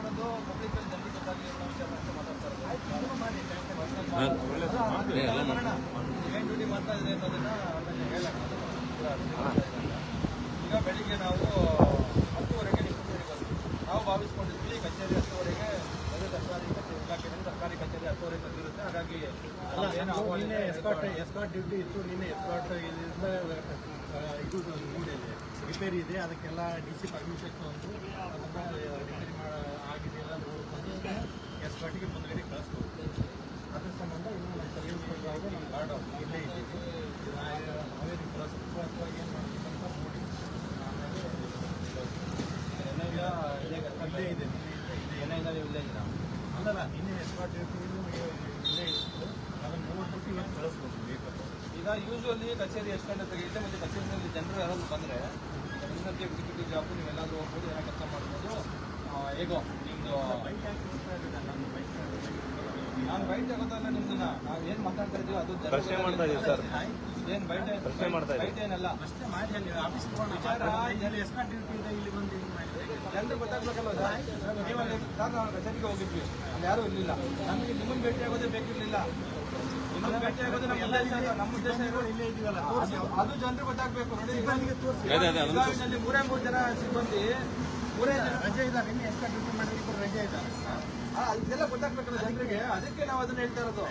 ಮಾಡೋದು ಪಬ್ಲಿಕ್ ಅಲ್ಲಿ ಜನರಿಗೆ ಗೊತ್ತಾಗಲಿ ವಿಚಾರ ಮಾತಾಡ್ತಾರೆ. ಏನ್ ಡ್ಯೂಟಿ ಮಾಡ್ತಾ ಇದೆ ಅನ್ನೋದನ್ನ ಆಮೇಲೆ ಹೇಳೋಣ ಈಗ ಬೆಳಿಗ್ಗೆ ನಾವು ಹತ್ತುವರೆಗೆ ಬಂದ್ವಿ ನಾವು ಭಾವಿಸ್ಕೊಂಡಿದ್ವಿ ಕಚೇರಿ ಹತ್ತುವರೆಗೆ ಅದೇ ಸರ್ಕಾರಿ ಕಚೇರಿ ಇಲಾಖೆಯಿಂದ ಸರ್ಕಾರಿ ಕಚೇರಿ ಹತ್ತುವರೆಗೆ ಬಂದಿರುತ್ತೆ. ಹಾಗಾಗಿ ನಿನ್ನೆ ಎಸ್ಕಾಟ್ ಎಸ್ಕಾಟ್ ಡ್ಯೂಟಿ ಇತ್ತು. ನಿನ್ನೆ ಎಸ್ಕಾಟ್ ಇದರಿಂದ ಇದು ಮೂಡಿದೆ ರಿಪೇರಿ ಇದೆ. ಅದಕ್ಕೆಲ್ಲ ಡಿ ಸಿ ಪರ್ಮಿಷನ್ ತಗೊಂಡು ಅದನ್ನ ರಿಪೇರಿ ಮಾಡ ಆಗಿದೆಯಲ್ಲ ನೋಡ್ಕೊಂಡು ಪಾರ್ಟಿಗೆ ಮುಂದ್ಗಡೆ ಕಳಿಸ್ಬೋದು ಸಂಬಂಧ ಇನ್ನು ನಮ್ಮ ನಮ್ಮ ಗಾರ್ಡ್ ಇಲ್ಲೇ ಇದ್ದೀವಿ ನಾವೇ ನೀವು ಅಥವಾ ಏನು ಮಾಡಬೇಕು ಅಂತ ನೋಡಿ ಇದೇ ಇಲ್ಲೇ ಇದೆ ಇದೆ ಇಲ್ಲ ಇದ್ದೀರಾ ಅಲ್ಲಲ್ಲ ನಿನ್ನೆ ಎಸ್ಕಾಟ್ ಡ್ಯೂಟಿ ಇಲ್ಲೇ ಇತ್ತು ಅದನ್ನು ನೋಡ್ಬಿಟ್ಟು ಇವತ್ತು ಕಳಿಸ್ಬೋದು ಬೇಕು ಈಗ ಯೂಶುವಲಿ ಕಚೇರಿ ಎಷ್ಟು ಗಂಟೆ ತೆಗೆಯುತ್ತೆ ಮತ್ತೆ ಕಚೇರಿನಲ್ಲಿ ಜನರು ಯಾರಾದ್ರು ಬಂದ್ರೆ ಎಕ್ಸಿಕ್ಯೂಟಿವ್ ಜಾಬ್, ನೀವೆಲ್ಲಾದ್ರೂ ಹೋಗ್ಬೋದು, ಏನೋ ಕೆಲಸ ಮಾಡ್ಬೋದು ಹೇಗೋ ಇದ್ದೀನಿ ನಾನು ಬೈಟ್ ಆಗೋದಲ್ಲ ನಿಮ್ದನ್ನ ನಾವು ಏನ್ ಮಾತಾಡ್ತಾ ಇದೀವಿ ಅದು ಪ್ರಶ್ನೆ ಮಾಡ್ತಾ ಇದೀವಿ ಸರ್. ಏನ್ ಬೈಟ್ ಪ್ರಶ್ನೆ ಮಾಡ್ತಾ ಇದೀವಿ. ಬೈಟ್ ಏನಲ್ಲ ಅಷ್ಟೇ ಮಾಡಿ ಅಲ್ಲಿ ಆಫೀಸ್ ವಿಚಾರ ಇಲ್ಲಿ ಎಷ್ಟು ಡ್ಯೂಟಿ ಇದೆ ಇಲ್ಲಿ ಬಂದು ಹಿಂಗೆ ಮಾಡಿದ್ರೆ ಜನರು ಗೊತ್ತಾಗ್ಬೇಕಲ್ಲ ಸರ್ ನೀವಲ್ಲಿ ಸರ್ ನಾವು ಕಚೇರಿಗೆ ಹೋಗಿದ್ವಿ ಅಲ್ಲಿ ಯಾರು ಇರ್ಲಿಲ್ಲ ನಮಗೆ ನಿಮ್ಮನ್ನ ಭೇಟಿ ಆಗೋದೇ ಬೇಕಿರ್ಲಿಲ್ಲ ನಿಮ್ಮನ್ನ ನಮ್ಮ ನಮ್ಮ ಅದು ಜನರಿಗೆ ಗೊತ್ತಾಗ್ಬೇಕು ನೋಡಿ ಮೂರೇ ಮೂರು ಜನ ಸಿಬ್ಬಂದಿ. ರಜೆ ಇಲ್ಲ ಡ್ಯೂಟಿ ರಜೆ ಆ, ಇದೆಲ್ಲ ಜನರಿಗೆ? ಅದಕ್ಕೆ ನಾವು ಅದನ್ನ ಹೇಳ್ತಾ ಇರೋದು.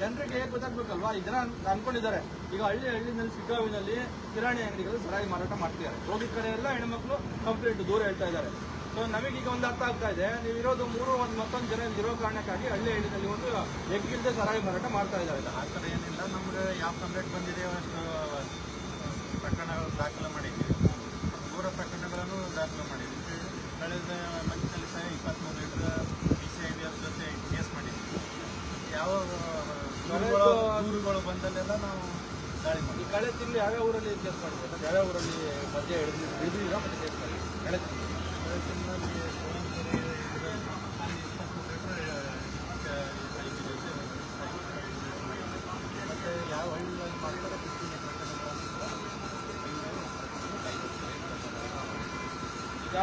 ಜನರಿಗೆ ಗೊತ್ತಾಗ್ಬೇಕಲ್ವಾ? ಈ ಜನ ಅನ್ಕೊಂಡಿದ್ದಾರೆ. ಈಗ ಹಳ್ಳಿ ಹಳ್ಳಿನಲ್ಲಿ ಶಿಗ್ಗಾವಿನಲ್ಲಿ ಕಿರಾಣಿ ಅಂಗಡಿಗಳು ಸರಾಗಿ ಮಾರಾಟ ಮಾಡ್ತಿದ್ದಾರೆ. ರೋಗಿ ಕಡೆ ಎಲ್ಲ ಹೆಣ್ಮಕ್ಳು ಕಂಪ್ಲೇಂಟ್ ದೂರ ಹೇಳ್ತಾ ಇದ್ದಾರೆ. ಸೊ ನಮಗೀಗ ಒಂದು ಅರ್ಥ ಆಗ್ತಾ ಇದೆ. ನೀವು ಇರೋದು ಮೂರು ಒಂದು ಮತ್ತೊಂದು ಜನ ಇರೋ ಕಾರಣಕ್ಕಾಗಿ ಹಳ್ಳಿ ಹಳ್ಳಿನಲ್ಲಿ ಒಂದು ಎಗ್ಗಿಲ್ದೆ ಸರಾಯಿ ಮಾರಾಟ ಮಾಡ್ತಾ ಇದ್ದಾರೆ. ಆ ಕಡೆ ಏನಿಲ್ಲ ನಮ್ಗೆ ಯಾವ ಕಂಪ್ಲೇಂಟ್ ಬಂದಿದೆ ಅಷ್ಟು ಪ್ರಕರಣಗಳು ದಾಖಲೆ ಮಾಡಿದ್ದೀವಿ ದೂರ ಪ್ರಕರಣಗಳನ್ನು ದಾಖಲೆ ಮಾಡಿದ್ದೀವಿ ಕಳೆದ ಮಂತ್ನಲ್ಲಿ ಸಹ ಇಪ್ಪತ್ತ್ಮೂರು ಲೀಟರ್ ಬಿ ಸಿ ಐ ಅವ್ರ ಜೊತೆ ಕೇಸ್ ಮಾಡಿದ್ದೀವಿ ಯಾವ ದೂರುಗಳು ದೂರುಗಳು ಬಂದಲ್ಲೆಲ್ಲ ನಾವು ದಾಳಿ ಈ ಮಾಡಿದ್ವಿ ಕಳೆ ತಿಂಗಳು ಯಾವ್ಯಾವ ಊರಲ್ಲಿ ಕೇಸ್ ಮಾಡಿದ್ರು ಯಾವ್ಯಾವ ಊರಲ್ಲಿ ಮಧ್ಯ ಹಿಡಿದು ಹಿಡಿದಿಲ್ಲ ಮತ್ತೆ ಲೀಟರ್ ಮತ್ತು ಯಾವ ಹಳ್ಳಿಗಳಲ್ಲಿ ಮಾಡ್ತಾರೆ ಈಗ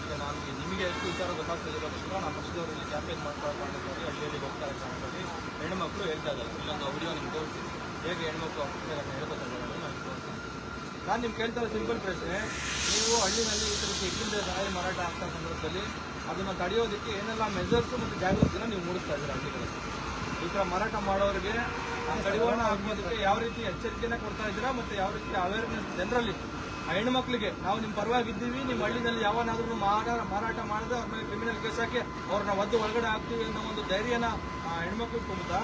ಈಗ ನಾನು ನಿಮಗೆ ಎಷ್ಟು ವಿಚಾರ ಗೊತ್ತಾಗ್ತದೆ ಗೊತ್ತಿಲ್ಲ ನಮ್ಮ ಪಕ್ಷದವರಲ್ಲಿ ಕ್ಯಾಂಪೇನ್ ಮಾಡ್ತಾ ಕಾರಣಕ್ಕಾಗಿ ಹಳ್ಳಿಯಲ್ಲಿ ಹೋಗ್ತಾರೆ ಕಾರಣಕ್ಕಾಗಿ ಹೆಣ್ಮಕ್ಳು ಹೇಳ್ತಾ ಇದ್ದಾರೆ. ಇಲ್ಲೊಂದು ವಿಡಿಯೋ ನಿಮ್ಗೆ ತೋರಿಸ್ತೀನಿ. ಹೇಗೆ ಹೆಣ್ಮಕ್ಳು ಹೇಳ್ಕೊತಾರೆ ನಾನು ನಿಮ್ಗೆ ಕೇಳ್ತಾರೆ ಸಿಂಪಲ್ ಪ್ರಶ್ನೆ. ನೀವು ಹಳ್ಳಿನಲ್ಲಿ ಈ ಥರ ಎಕ್ಕಿಂದ ಸಹಾಯ ಮಾರಾಟ ಆಗ್ತಾ ಸಂದರ್ಭದಲ್ಲಿ ಅದನ್ನು ತಡೆಯೋದಕ್ಕೆ ಏನೆಲ್ಲ ಮೆಜರ್ಸ್ ಮತ್ತು ಜಾಗೃತಿನ ನೀವು ಮೂಡಿಸ್ತಾ ಇದ್ದೀರಾ ಹಳ್ಳಿಗಳಲ್ಲಿ? ಈ ಥರ ಮಾರಾಟ ಮಾಡೋರಿಗೆ ಕಡಿವಾಣ ಹಾಕೋದಕ್ಕೆ ಯಾವ ರೀತಿ ಎಚ್ಚರಿಕೆನ ಕೊಡ್ತಾ ಇದ್ದೀರಾ ಮತ್ತೆ ಯಾವ ರೀತಿ ಅವೇರ್ನೆಸ್ ಜನರಲ್ಲಿ ಆ ಹೆಣ್ಮಕ್ಳಿಗೆ ನಾವು ನಿಮ್ಮ ಪರವಾಗಿ ಇದ್ದೀವಿ ನಿಮ್ಮ ಹಳ್ಳಿನಲ್ಲಿ ಯಾವನಾದ್ರೂ ಮಾರಾಟ ಮಾರಾಟ ಮಾಡಿದ್ರೆ ಅವ್ರ ಮೇಲೆ ಕ್ರಿಮಿನಲ್ ಕೇಸ್ ಹಾಕಿ ಅವ್ರನ್ನ ಒದ್ದು ಒಳಗಡೆ ಹಾಕ್ತೀವಿ ಅನ್ನೋ ಒಂದು ಧೈರ್ಯನ ಆ ಹೆಣ್ಮಕ್ಳಿಗೆ ತುಂಬುತ್ತಾ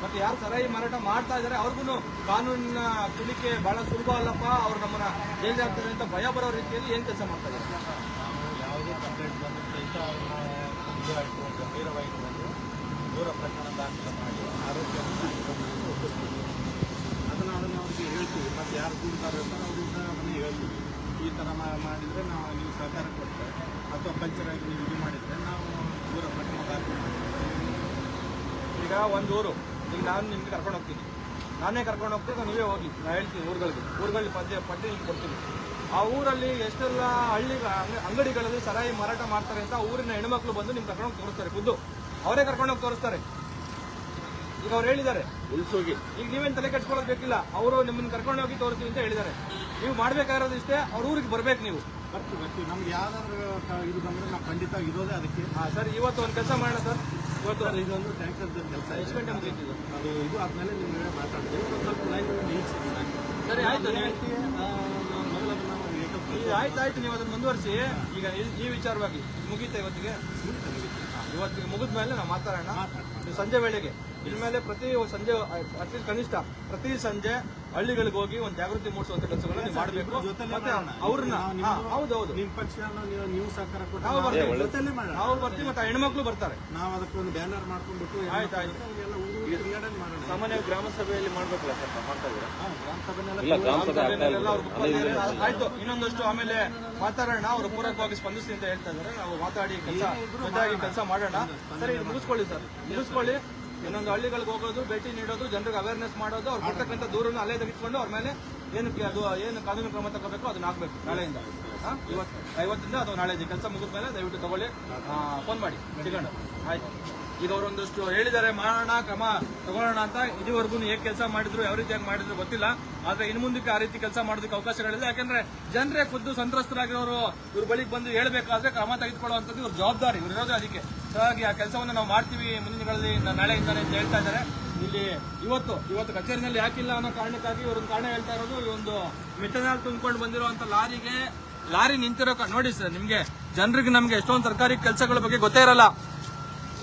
ಮತ್ತೆ ಯಾರು ಸರಾಯಿ ಮಾರಾಟ ಮಾಡ್ತಾ ಇದ್ದಾರೆ ಅವ್ರಿಗೂ ಕಾನೂನಿನ ತುಳಿಕೆ ಬಹಳ ಸುಲಭ ಅಲ್ಲಪ್ಪ. ಅವ್ರು ನಮ್ಮನ್ನ ಜೈಲಿಗೆ ಹಾಕ್ತಾರೆ ಅಂತ ಭಯ ಬರೋ ರೀತಿಯಲ್ಲಿ ಏನ್ ಕೆಲಸ ಮಾಡ್ತಾ ಇದ್ದಾರೆ? ಯಾವುದೇ ಕಂಪ್ಲೇಂಟ್ ಬಂದರೂ ಸಹಿತ ಅವ್ರನ್ನ ಗಂಭೀರವಾಗಿ ಬಂದು ದೂರ ಪ್ರಕರಣ ದಾಖಲೆ ಮಾಡಿ ಆರೋಗ್ಯವನ್ನು ಒಪ್ಪಿಸ್ತೀವಿ ಅದನ್ನು ಅದನ್ನು ಅವ್ರಿಗೆ ಹೇಳ್ತೀವಿ ಮತ್ತು ಯಾರು ಕೂಡ್ತಾರೆ ಅಂತ ಅವ್ರಿಂದ ಅದನ್ನು ಹೇಳ್ತೀವಿ ಈ ಥರ ಮಾಡಿದರೆ ನಾವು ನೀವು ಸಹಕಾರ ಕೊಟ್ಟರೆ ಅಥವಾ ಪಂಚರ್ ಆಗಿ ನೀವು ಇದು ಮಾಡಿದರೆ ನಾವು ದೂರ ಪ್ರಕರಣ ದಾಖಲೆ ಮಾಡ್ತೀವಿ. ಈಗ ಒಂದು ಊರು. ಈಗ ನಾನು ನಿಮಗೆ ಕರ್ಕೊಂಡು ಹೋಗ್ತೀನಿ. ನಾನೇ ಕರ್ಕೊಂಡು ಹೋಗ್ತೀನಿ ನೀವೇ ಹೋಗಿ. ನಾನು ಹೇಳ್ತೀನಿ ಊರುಗಳಿಗೆ. ಊರುಗಳಲ್ಲಿ ಪದ್ಯ ಪಟ್ಟಿ ನಿಮ್ಗೆ ಕೊಡ್ತೀನಿ. ಆ ಊರಲ್ಲಿ ಎಷ್ಟೆಲ್ಲ ಹಳ್ಳಿ ಅಂಗ- ಅಂಗಡಿಗಳಲ್ಲಿ ಸರಾಯಿ ಮಾರಾಟ ಮಾಡ್ತಾರೆ ಅಂತ ಆ ಊರಿನ ಹೆಣ್ಮಕ್ಳು ಬಂದು ನಿಮ್ಗೆ ಕರ್ಕೊಂಡು ಹೋಗಿ ತೋರಿಸ್ತಾರೆ. ಖುದ್ದು. ಅವರೇ ಕರ್ಕೊಂಡು ಹೋಗಿ ತೋರಿಸ್ತಾರೆ. ಈಗ ಅವ್ರು ಹೇಳಿದ್ದಾರೆ. ಹೋಗಿ ಈಗ ನೀವೇನು ತಲೆ ಕಟ್ಕೊಳ್ಳೋದು ಬೇಕಿಲ್ಲ. ಅವರು ನಿಮ್ಮನ್ನು ಕರ್ಕೊಂಡು ಹೋಗಿ ತೋರಿಸ್ತೀವಿ ಅಂತ ಹೇಳಿದ್ದಾರೆ. ನೀವು ಮಾಡ್ಬೇಕಾಗಿರೋದು ಇಷ್ಟೇ ಅವ್ರ ಊರಿಗೆ ಬರ್ಬೇಕು ನೀವು. ಬರ್ತೀವಿ ಬರ್ತೀವಿ ನಮ್ಗೆ ಯಾವ್ದಾದ್ರು ಇದು ಬಂದ್ರೆ ನಾವು ಖಂಡಿತ ಇರೋದೇ ಅದಕ್ಕೆ. ಹಾಂ ಸರ್ ಇವತ್ತು ಒಂದು ಕೆಲಸ ಮಾಡೋಣ ಸರ್. ಇವತ್ತು ಸರ್, ಇದೊಂದು ಟ್ಯಾಂಕರ್ದು ಕೆಲಸ. ಎಷ್ಟು ಗಂಟೆ ಅದು ಇದು ಆದಮೇಲೆ ನಿಮಗೆ ಮಾತಾಡ್ತೀವಿ ಒಂದು ಸ್ವಲ್ಪ ಲೈನ್ ನಿಲ್ಲಿಸಿ ಸರಿ ಆಯ್ತು ಆಯ್ತು ಆಯ್ತು ನೀವು ಅದನ್ನು ಮುಂದುವರಿಸಿ. ಈಗ ಈ- ವಿಚಾರವಾಗಿ ಮುಗೀತಾ ಇವತ್ತಿಗೆ? ಇವತ್ತಿಗೆ ಮುಗಿದ ಮೇಲೆ ನಾವು ಮಾತಾಡೋಣ. ಸಂಜೆ ವೇಳೆಗೆ. ಇನ್ಮೇಲೆ ಪ್ರತಿ ಸಂಜೆ ಅಟ್ಲೀಸ್ಟ್ ಕನಿಷ್ಠ ಪ್ರತಿ ಸಂಜೆ ಹಳ್ಳಿಗಳಿಗೆ ಹೋಗಿ ಒಂದು ಜಾಗೃತಿ ಮೂಡಿಸುವಂತ ಕೆಲಸಗಳನ್ನ ನೀವು ಮಾಡಬೇಕು. ಮತ್ತೆ. ಅವ್ರನ್ನ ಹಾ, ಹೌದೌದು. ನಿಮ್ ಪಕ್ಷ ನೀವು ನೀವು ಸಹಕಾರ ಕೊಟ್ಟು ನಾವು ನಾವು ಬರ್ತೀವಿ. ಜೊತೆಲೇ ಮಾಡೋಣ. ನಾವು ಬರ್ತೀವಿ ಮತ್ತೆ ಆ ಹೆಣ್ಮಕ್ಳು ಬರ್ತಾರೆ. ನಾವು ಅದಕ್ಕೊಂದು ಬ್ಯಾನರ್ ಮಾಡ್ಕೊಂಡ್ಬಿಟ್ಟು ಆಯ್ತು, ಆಯ್ತು. ಮಾಡೋಣ. ಸಾಮಾನ್ಯ ಗ್ರಾಮ ಸಭೆಯಲ್ಲಿ ಮಾಡ್ಬೇಕಲ್ಲ ಸ್ವಲ್ಪ ಮಾಡ್ತಾ ಇದ್ದೀರಾ? ಹಾ, ಗ್ರಾಮ ಸಭೆನೆಲ್ಲ ಇಲ್ಲ ಗ್ರಾಮ ಸಭೆ ಆಗ್ತಾ ಸಭೆಯಲ್ಲೆಲ್ಲ ಇಲ್ಲ ಅವ್ರು ಕೂತ್ಕೊಂಡಿದ್ದಾರೆ. ಆಯ್ತು ಇನ್ನೊಂದಷ್ಟು ಆಮೇಲೆ ಮಾತಾಡೋಣ ಅವರು ಪೂರಕವಾಗಿ ಸ್ಪಂದಿಸಿ ಅಂತ ಹೇಳ್ತಾ ಇದ್ದಾರೆ ನಾವು ಮಾತಾಡಿ ಕೆಲಸ ಜೊತೆಯಾಗಿ ಕೆಲಸ ಮಾಡೋಣ. ಸರಿ ಇದು ಮುಗಿಸ್ಕೊಳ್ಳಿ ಸರ್. ಮುಗಿಸ್ಕೊಳ್ಳಿ. ಇನ್ನೊಂದು ಹಳ್ಳಿಗಳಿಗೆ ಹೋಗೋದು, ಭೇಟಿ ನೀಡೋದು, ಜನರಿಗೆ ಅವೇರ್ನೆಸ್ ಮಾಡೋದು, ಅವ್ರು ಕೊಡ್ತಕ್ಕಂಥ ದೂರನ್ನು ಅಲ್ಲೇ ತೆಗೆದುಕೊಂಡು ಅವ್ರ ಮೇಲೆ ಏನಕ್ಕೆ ಅದು, ಏನು ಕಾನೂನು ಕ್ರಮ ತಗೋಬೇಕು ಅದನ್ನ ಹಾಕ್ಬೇಕು ನಾಳೆಯಿಂದ? ಇವತ್ತು ಐವತ್ತಿಂದ ಅಥವಾ ನಾಳೆ ಕೆಲಸ ಮುಗಿದ ಮೇಲೆ ದಯವಿಟ್ಟು ತಗೊಳ್ಳಿ. ಫೋನ್ ಮಾಡಿ. ಸಿಗೋಣ. ಆಯ್ತು. ಈಗ ಅವರೊಂದಷ್ಟು ಹೇಳಿದ್ದಾರೆ, ಮಾಡೋಣ, ಕ್ರಮ ತಗೊಳ್ಳೋಣ ಅಂತ. ಇದುವರೆಗೂ ಹೇಗೆ ಕೆಲಸ ಮಾಡಿದ್ರು, ಯಾವ ರೀತಿಯಾಗಿ ಮಾಡಿದ್ರು ಗೊತ್ತಿಲ್ಲ. ಆದ್ರೆ ಇನ್ನು ಮುಂದಕ್ಕೆ ಆ ರೀತಿ ಕೆಲಸ ಮಾಡೋದಕ್ಕೆ ಅವಕಾಶಗಳಿದೆ ಯಾಕಂದ್ರೆ ಜನರೇ ಖುದ್ದು ಸಂತ್ರಸ್ತರಾಗಿರೋರು ಇವ್ರ ಬಳಿಗೆ ಬಂದು ಹೇಳ್ಬೇಕಾದ್ರೆ ಕ್ರಮ ತೆಗೆದುಕೊಳ್ಳುವಂಥದ್ದು ಇವ್ರ ಜವಾಬ್ದಾರಿ. ಇವ್ರು ಇರೋದೇ ಅದಕ್ಕೆ. ಹಾಗಾಗಿ ಆ ಕೆಲಸವನ್ನು ನಾವು ಮಾಡ್ತೀವಿ ಮುಂದಿನ ದಿನಗಳಲ್ಲಿ ನಾಳೆಯಿಂದಾನೆ ಅಂತ ಹೇಳ್ತಾ ಇದ್ದಾರೆ. ಇಲ್ಲಿ ಇವತ್ತು ಇವತ್ತು ಕಚೇರಿನಲ್ಲಿ ಯಾಕಿಲ್ಲ ಅನ್ನೋ ಕಾರಣಕ್ಕಾಗಿ ಇವರೊಂದು ಕಾರಣ ಹೇಳ್ತಾ ಇರೋದು, ಈ ಒಂದು ಮಿಥನಾಲ್ ತುಂಬಿಕೊಂಡು ಬಂದಿರುವಂತ ಲಾರಿಗೆ, ಲಾರಿ ನಿಂತಿರೋ ನೋಡಿ ಸರ್, ನಿಮ್ಗೆ ಜನರಿಗೆ ನಮ್ಗೆ ಎಷ್ಟೊಂದು ಸರ್ಕಾರಿ ಕೆಲಸಗಳ ಬಗ್ಗೆ ಗೊತ್ತೇ ಇರಲ್ಲ.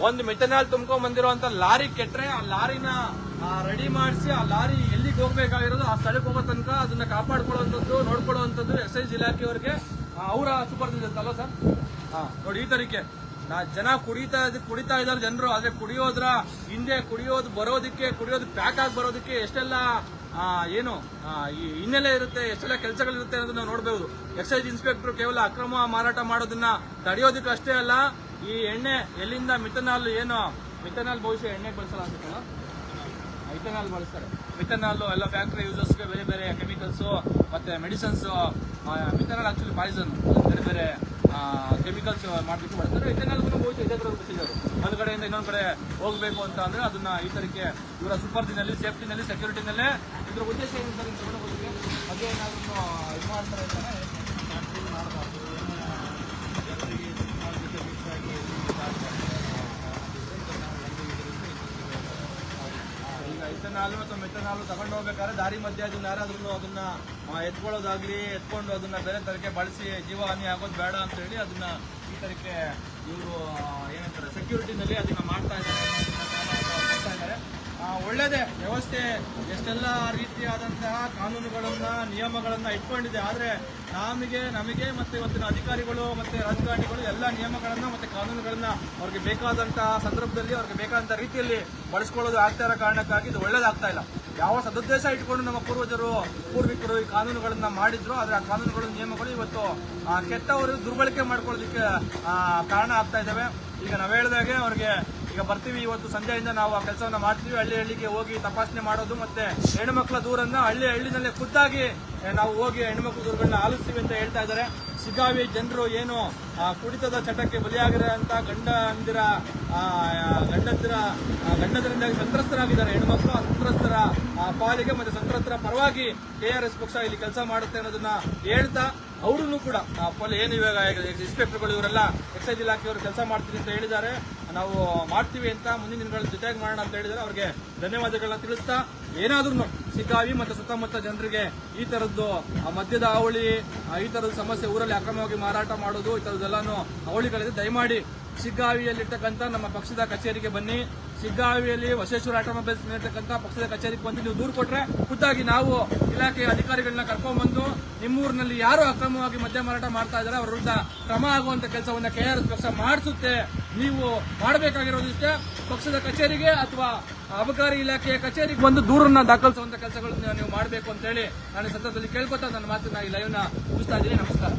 ಒಂದು ಮೆಥನಾಲ್ ತುಂಬ್ಕೊಂಡ್ ಬಂದಿರುವಂತ ಲಾರಿ ಕೆಟ್ರೆ, ಆ ಲಾರಿನ ರೆಡಿ ಮಾಡಿಸಿ ಆ ಲಾರಿ ಎಲ್ಲಿಗೆ ಹೋಗ್ಬೇಕಾಗಿರೋದು, ಆ ಸ್ಥಳಕ್ಕೆ ಹೋಗೋ ತನಕ ಅದನ್ನ ಕಾಪಾಡ್ಕೊಳ್ಳುವಂಥದ್ದು, ನೋಡ್ಕೊಳ್ಳುವಂಥದ್ದು ಎಕ್ಸೈಸ್ ಇಲಾಖೆಯವರಿಗೆ. ಅವರ ಸೂಪರ್ವೈಸರ್ ಅಲ್ವಾ ಸರ್? ಹಾ, ನೋಡಿ ಈ ತರೀಕೆ. ನಾ ಜನ ಕುಡಿತಾ ಕುಡಿತಾ ಇದಾರೆ ಜನರು, ಆದ್ರೆ ಕುಡಿಯೋದ್ರ ಹಿಂದೆ ಕುಡಿಯೋದು ಬರೋದಕ್ಕೆ, ಕುಡಿಯೋದು ಪ್ಯಾಕ್ ಆಗಿ ಬರೋದಕ್ಕೆ ಎಷ್ಟೆಲ್ಲ ಏನು ಈ ಹಿನ್ನೆಲೆ ಇರುತ್ತೆ, ಎಷ್ಟೆಲ್ಲ ಕೆಲಸಗಳಿರುತ್ತೆ ಅನ್ನೋದನ್ನ ನಾವು ನೋಡಬಹುದು ಎಕ್ಸೈಸ್ ಇನ್ಸ್ಪೆಕ್ಟರ್ ಕೇವಲ ಅಕ್ರಮ ಮಾರಾಟ ಮಾಡೋದನ್ನ ತಡೆಯೋದಕ್ಕೆ ಅಷ್ಟೇ ಅಲ್ಲ, ಈ ಎಣ್ಣೆ ಎಲ್ಲಿಂದ ಮಿಥನಾಲ್ ಏನು, ಮಿಥನಾಲ್ ಬಹುಶಃ ಎಣ್ಣೆ ಬಳಸಲ್ಲ ಅನ್ಸುತ್ತಲ್ಲ ಬಳಸ್ತಾರೆ. ಮಿಥನಾಲ್ ಎಲ್ಲ ಫ್ಯಾಕ್ಟ್ರಿ ಯೂಸಸ್ಗೆ ಬೇರೆ ಬೇರೆ ಕೆಮಿಕಲ್ಸ್ ಮತ್ತೆ ಮೆಡಿಸಿನ್ಸ್ ಮಿಥನಾಲ್ ಆಕ್ಚುಲಿ ಪಾಯ್ಸನ್ ಬೇರೆ ಬೇರೆ ಕೆಮಿಕಲ್ಸ್ ಮಾಡಲಿಕ್ಕೆ ಬಳಸ್ತಾರೆ ಇಥನಾಲ್ಗೂ ಹೋಗಿ ಇದೇ ಪ್ರೊಸೀಜರ್ ಒಂದು ಕಡೆಯಿಂದ ಇನ್ನೊಂದು ಕಡೆ ಹೋಗಬೇಕು ಅಂತ ಅಂದರೆ ಅದನ್ನ ಈ ತರಕ್ಕೆ ಇವರ ಸುಪರ್ದಿನಲ್ಲಿ ಸೇಫ್ಟಿನಲ್ಲಿ ಸೆಕ್ಯೂರಿಟಿನಲ್ಲೇ ಇದ್ರ ಉದ್ದೇಶ ಏನು ನಿಮ್ಗೆ ತಗೊಂಡು ಹೋಗೋದಕ್ಕೆ ಅದೇ ಏನಾದ್ರು ಇದು ಮಾಡ್ತಾರೆ ಅಂತಾನೆ ಮಾಡಬಾರ್ದು ಜನರಿಗೆ ಮಿಕ್ಸ್ ಆಗಿ ಇದಾಗಬಾರ್ದು. ಅದರಿಂದ ನಾವು ಒಂದು ಇದರಿಂದ ಇನ್ನೊಂದು ಅಥವಾ ಮೆಥನಾಲು ಮೆಥನಾಲ್ ತಗೊಂಡು ಹೋಗ್ಬೇಕಾದ್ರೆ ದಾರಿ ಮಧ್ಯೆ ಅದನ್ನ ಯಾರಾದ್ರೂ ಅದನ್ನ ಎತ್ಕೊಳ್ಳೋದಾಗ್ಲಿ, ಎತ್ಕೊಂಡು ಅದನ್ನ ಬೇರೆ ತರಕ್ಕೆ ಬಳಸಿ ಜೀವ ಹಾನಿ ಆಗೋದು ಬೇಡ ಅಂತ ಹೇಳಿ ಅದನ್ನ ಈ ತರಕ್ಕೆ ಇವರು ಏನಂತಾರೆ ಸೆಕ್ಯೂರಿಟಿನಲ್ಲಿ ಅದನ್ನ ಮಾಡ್ತಾ ಇದ್ದಾರೆ. ಒಳ್ಳೇದೇ ವ್ಯವಸ್ಥೆ, ಎಷ್ಟೆಲ್ಲ ರೀತಿಯಾದಂತಹ ಕಾನೂನುಗಳನ್ನು, ನಿಯಮಗಳನ್ನು ಇಟ್ಕೊಂಡಿದೆ. ಆದ್ರೆ ನಮಗೆ ನಮಗೆ ಮತ್ತೆ ಇವತ್ತಿನ ಅಧಿಕಾರಿಗಳು ಮತ್ತೆ ರಾಜಕಾರಣಿಗಳು ಎಲ್ಲ ನಿಯಮಗಳನ್ನು ಮತ್ತೆ ಕಾನೂನುಗಳನ್ನು ಅವ್ರಿಗೆ ಬೇಕಾದಂತಹ ಸಂದರ್ಭದಲ್ಲಿ ಅವ್ರಿಗೆ ಬೇಕಾದಂಥ ರೀತಿಯಲ್ಲಿ ಬಳಸ್ಕೊಳ್ಳೋದು ಆಗ್ತಾ ಇರೋ ಕಾರಣಕ್ಕಾಗಿ ಇದು ಒಳ್ಳೇದಾಗ್ತಾ ಇಲ್ಲ. ಯಾವ ಸದುದ್ದೇಶ ಇಟ್ಕೊಂಡು ನಮ್ಮ ಪೂರ್ವಜರು, ಪೂರ್ವಿಕರು ಈ ಕಾನೂನುಗಳನ್ನು ಮಾಡಿದ್ರು, ಆದರೆ ಆ ಕಾನೂನುಗಳು, ನಿಯಮಗಳು ಇವತ್ತು ಕೆಟ್ಟವರು ದುರ್ಬಳಕೆ ಮಾಡ್ಕೊಳ್ಳೋದಕ್ಕೆ ಕಾರಣ ಆಗ್ತಾ ಇದ್ದಾವೆ. ಈಗ ನಾವು ಹೇಳಿದಾಗೆ ಅವ್ರಿಗೆ ಈಗ ಬರ್ತೀವಿ ಇವತ್ತು ಸಂಜೆಯಿಂದ ನಾವು ಆ ಕೆಲಸವನ್ನ ಮಾಡ್ತೀವಿ. ಹಳ್ಳಿ ಹಳ್ಳಿಗೆ ಹೋಗಿ ತಪಾಸಣೆ ಮಾಡೋದು ಮತ್ತೆ ಹೆಣ್ಣುಮಕ್ಕಳ ದೂರನ್ನ ಹಳ್ಳಿ ಹಳ್ಳಿನಲ್ಲೇ ಖುದ್ದಾಗಿ ನಾವು ಹೋಗಿ ಹೆಣ್ಣುಮಕ್ಕಳ ದೂರಗಳನ್ನ ಆಲಿಸ್ತೀವಿ ಅಂತ ಹೇಳ್ತಾ ಇದ್ದಾರೆ. ಸಿಗಾವಿ ಜನರು ಏನು ಕುಡಿತದ ಚಟಕ್ಕೆ ಅಂತ ಗಂಡ ಅಂದಿರ ಗಂಡಂದಿರ ಆ, ಗಂಡಂದಿರಿಂದಾಗಿ ಸಂತ್ರಸ್ತರಾಗಿದ್ದಾರೆ. ಹೆಣ್ಮಕ್ಳು ಆ ಸಂತ್ರಸ್ತರ ಪಾಲಿಗೆ ಮತ್ತೆ ಸಂತ್ರಸ್ತರ ಪರವಾಗಿ ಕೆ ಆರ್ ಎಸ್ ಪಕ್ಷ ಇಲ್ಲಿ ಕೆಲಸ ಮಾಡುತ್ತೆ ಅನ್ನೋದನ್ನ ಹೇಳ್ತಾ ಅವ್ರೂ ಕೂಡ ಆ, ಪೊಲೀಸ್ ಏನು ಇವಾಗ ಇನ್ಸ್ಪೆಕ್ಟರ್ಗಳು ಇವರೆಲ್ಲ ಎಕ್ಸೈಸ್ ಇಲಾಖೆಯವರು ಕೆಲಸ ಮಾಡ್ತೀನಿ ಅಂತ ಹೇಳಿದ್ದಾರೆ. ನಾವು ಮಾಡ್ತೀವಿ ಅಂತ ಮುಂದಿನ ದಿನಗಳ ಜೊತೆಗೆ ಮಾಡೋಣ ಅಂತ ಹೇಳಿದ್ದಾರೆ. ಅವ್ರಿಗೆ ಧನ್ಯವಾದಗಳನ್ನ ತಿಳಿಸ್ತಾ ಏನಾದ್ರೂ ಸಿಗಾವಿ ಮತ್ತು ಸುತ್ತಮುತ್ತ ಜನರಿಗೆ ಈ ತರದ್ದು ಮದ್ಯದ ಅವಳಿ ಈ ತರದ ಸಮಸ್ಯೆ ಊರಲ್ಲಿ ಅಕ್ರಮವಾಗಿ ಮಾರಾಟ ಮಾಡೋದು, ಈ ತರದ್ದೆಲ್ಲಾನು ಅವಳಿಗಳಿದೆ ದಯಮಾಡಿ ಸಿಗ್ಗಾವಿಯಲ್ಲಿರ್ತಕ್ಕಂಥ ನಮ್ಮ ಪಕ್ಷದ ಕಚೇರಿಗೆ ಬನ್ನಿ. ಸಿಗ್ಗಾವಿಯಲ್ಲಿ ವಶೇಶ್ವರ ಆಟೋಮೊಬೈಲ್ಸ್ ಇರ್ತಕ್ಕಂಥ ಪಕ್ಷದ ಕಚೇರಿಗೆ ಬಂದು ನೀವು ದೂರು ಕೊಟ್ಟರೆ ಖುದ್ದಾಗಿ ನಾವು ಇಲಾಖೆಯ ಅಧಿಕಾರಿಗಳನ್ನ ಕರ್ಕೊಂಡ್ಬಂದು ನಿಮ್ಮೂರಿನಲ್ಲಿ ಯಾರು ಅಕ್ರಮವಾಗಿ ಮದ್ಯ ಮಾರಾಟ ಮಾಡ್ತಾ ಇದ್ದಾರೆ, ಅವರ ವಿರುದ್ಧ ಕ್ರಮ ಆಗುವಂತ ಕೆಲಸವನ್ನ ಎಸ್ ಪಕ್ಷ ಮಾಡಿಸುತ್ತೆ. ನೀವು ಮಾಡಬೇಕಾಗಿರೋದಿಷ್ಟೇ ಪಕ್ಷದ ಕಚೇರಿಗೆ ಅಥವಾ ಅಬಕಾರಿ ಇಲಾಖೆಯ ಕಚೇರಿಗೆ ಬಂದು ದೂರನ್ನ ದಾಖಲಿಸುವಂತ ಕೆಲಸಗಳನ್ನು ನೀವು ಮಾಡಬೇಕು ಅಂತ ಹೇಳಿ ನಾನು ಸಂದರ್ಭದಲ್ಲಿ ಕೇಳ್ಕೊತಾ ನನ್ನ ಮಾತನ್ನ ಈ ಲೈವ್ನ ಮುಗಿಸ್ತಾ ಇದ್ದೀನಿ. ನಮಸ್ಕಾರ.